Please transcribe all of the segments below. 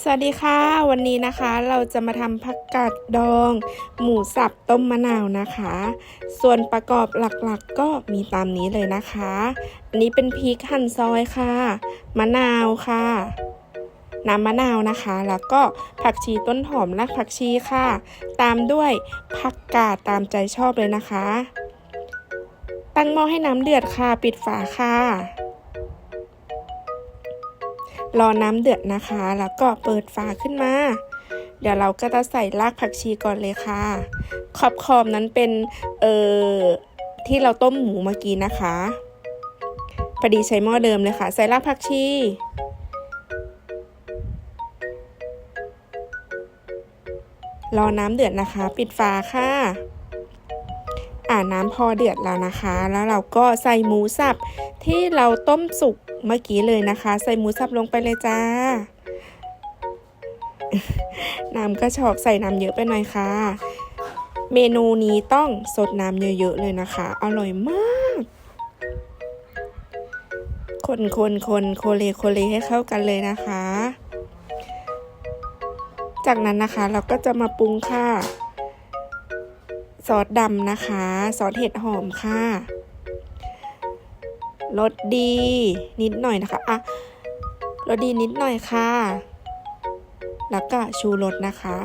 สวัสดีค่ะ วันนี้นะคะเราจะมาทำผักกาดดอง หมูสับต้มมะนาวนะคะ ส่วนประกอบหลักๆก็มีตามนี้เลยนะคะอันนี้เป็นพริกหั่นซอยค่ะ มะนาวค่ะน้ำมะนาวนะคะ แล้วก็ผักชีต้นหอมรากผักชีค่ะ ตามด้วยผักกาดตามใจชอบเลยนะคะ ตั้งหม้อให้น้ำเดือดค่ะ ปิดฝาค่ะ รอน้ำเดือดนะคะ แล้วก็เปิดฝาขึ้นมา เดี๋ยวเราก็จะใส่รากผักชีก่อนเลยค่ะ ขอบขอบนั้นเป็นเอ่อที่เราต้มหมูเมื่อกี้นะคะพอดีใช้หม้อเดิมเลยค่ะ ใส่รากผักชีรอน้ำเดือดนะคะ ปิดฝาค่ะ อ่าน้ำพอเดือดแล้วนะคะ แล้วเราก็ใส่หมูสับที่เราต้มสุกเมื่อกี้เลยนะคะ ใส่หมูสับลงไปเลยจ้า น้ำกระชอกใส่น้ำเยอะไปหน่อยค่ะ เมนูนี้ต้องสดน้ำเยอะๆเลยนะคะ อร่อยมาก คนคนคนโคเลโคเลให้เข้ากันเลยนะคะ จากนั้นนะคะเราก็จะมาปรุงค่ะ ซอสดำนะคะ ซอสเห็ดหอมค่ะ รสดี นิดหน่อยนะคะ อะ รสดีนิดหน่อยค่ะ แล้วก็ชูรสนะคะ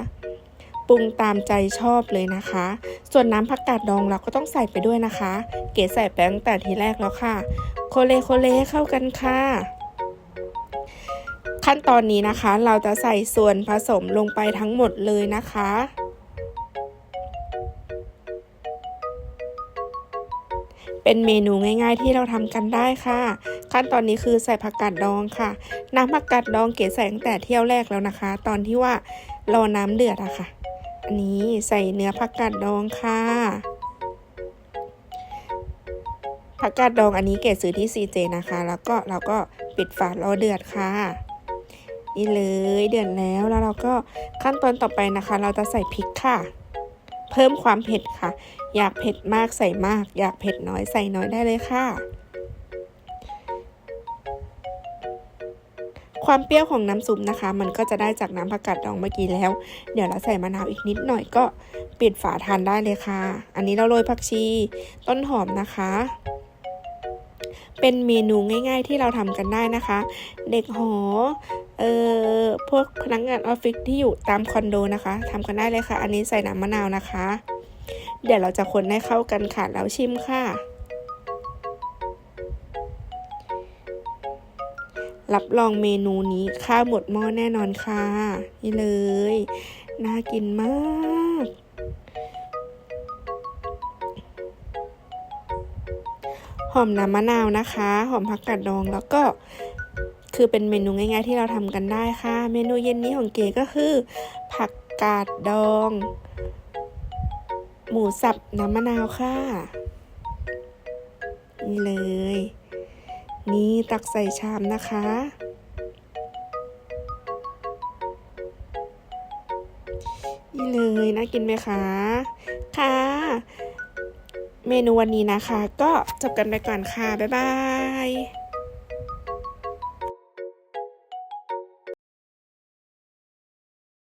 ปรุงตามใจชอบเลยนะคะ ส่วนน้ำผักกาดดองเราก็ต้องใส่ไปด้วยนะคะ เก๋ใส่ไปตั้งแต่ทีแรกแล้วค่ะ โคเลโคเลให้เข้ากันค่ะขั้นตอนนี้นะคะเราจะใส่ส่วนผสมลงไปทั้งหมดเลยนะคะ เป็นเมนูง่ายๆที่เราทำกันได้ค่ะ ขั้นตอนนี้คือใส่ผักกาดดองค่ะ น้ำผักกาดดองเก๋ใส่ตั้งแต่เที่ยวแรกแล้วนะคะ ตอนที่ว่ารอน้ำเดือดอะค่ะ อันนี้ใส่เนื้อผักกาดดองค่ะผักกาดดองอันนี้เก๋ซื้อที่ CJ นะคะ แล้วก็เราก็ปิดฝารอเดือดค่ะ นี่เลยเดือดแล้วแล้วเราก็ขั้นตอนต่อไปนะคะ เราจะใส่พริกค่ะ พิ่มความเผ็ดค่ะ อยากเผ็ดมากใส่มาก อยากเผ็ดน้อยใส่น้อยได้เลยค่ะ ความเปรี้ยวของน้ำซุปนะคะ มันก็จะได้จากน้ำผักกาดดองเมื่อกี้แล้ว เดี๋ยวเราใส่มะนาวอีกนิดหน่อยก็ปิดฝาทานได้เลยค่ะ อันนี้เราโรยผักชีต้นหอมนะคะ เป็นเมนูง่าย ๆ ที่เราทำกันได้นะคะ เด็กหอ เอ่อพวกพนักงานออฟฟิศที่อยู่ตามคอนโดนะคะทำกันได้เลยค่ะ อันนี้ใส่น้ำมะนาวนะคะ เดี๋ยวเราจะคนให้เข้ากันค่ะแล้วชิมค่ะ รับรองเมนูนี้ข้าวหมดหม้อแน่นอนค่ะ นี่เลย น่ากินมากหอมน้ำมะนาวนะคะ หอมผักกาดดองแล้วก็ คือเป็นเมนูง่ายๆ ที่เราทำกันได้ค่ะ เมนูเย็นนี้ของเก๋ก็คือ ผักกาดดอง หมูสับน้ำมะนาวค่ะ นี่เลย นี่ตักใส่ชามนะคะนี่เลยน่ากินไหมคะ ค่ะ เมนูวันนี้นะคะ ก็จบกันไปก่อนค่ะ บ๊ายบาย